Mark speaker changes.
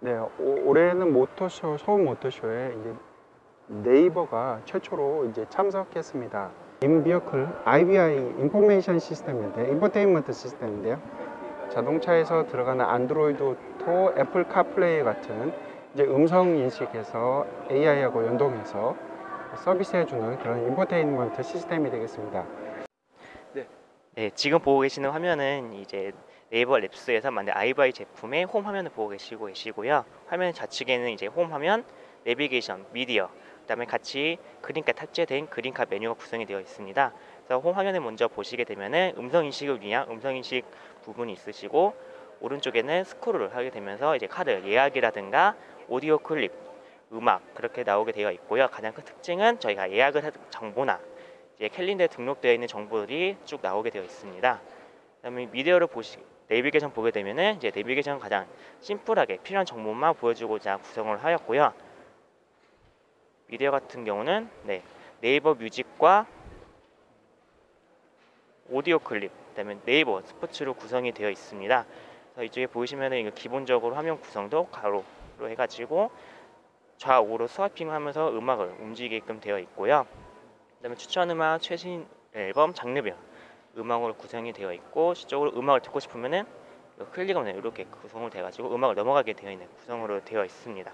Speaker 1: 네, 오- 올해는 모터쇼, 서울 모터쇼에 이제 네이버가 최초로 이제 참석했습니다. 인비어클 IBI 인포메이션 시스템인데, 인포테인먼트 시스템인데요. 자동차에서 들어가는 안드로이드 오토, 애플 카플레이 같은 이제 음성 인식해서 AI하고 연동해서 서비스해주는 그런 인포테인먼트 시스템이 되겠습니다.
Speaker 2: 네, 지금 보고 계시는 화면은 이제 네이버 랩스에서 만든 아이바이 제품의 홈 화면을 보고 계시고 계시고요. 화면 좌측에는 이제 홈 화면, 내비게이션, 미디어, 그다음에 같이 그린카 탑재된 그린카 메뉴가 구성이 되어 있습니다. 그래서 홈 화면을 먼저 보시게 되면은 음성 인식을 위한 음성 인식 부분이 있으시고 오른쪽에는 스크롤을 하게 되면서 이제 카드 예약이라든가 오디오 클립, 음악 그렇게 나오게 되어 있고요. 가장 큰 특징은 저희가 예약을 할 정보나 이제 캘린더에 등록되어 있는 정보들이 쭉 나오게 되어 있습니다. 그다음에 미디어를 보시 내비게이션 보게 되면은 이제 내비게이션 가장 심플하게 필요한 정보만 보여주고자 구성을 하였고요. 미디어 같은 경우는 네, 네이버 뮤직과 오디오 클립, 그다음에 네이버 스포츠로 구성이 되어 있습니다. 그래서 이쪽에 보시면은 이거 기본적으로 화면 구성도 가로로 해가지고 좌우로 스와핑하면서 음악을 움직이게끔 되어 있고요. 그다음에 추천 음악 최신 앨범 장르별 음악으로 구성이 되어 있고 시적으로 음악을 듣고 싶으면은 클릭하면 이렇게 구성을 돼가지고 음악을 넘어가게 되어 있는 구성으로 되어 있습니다.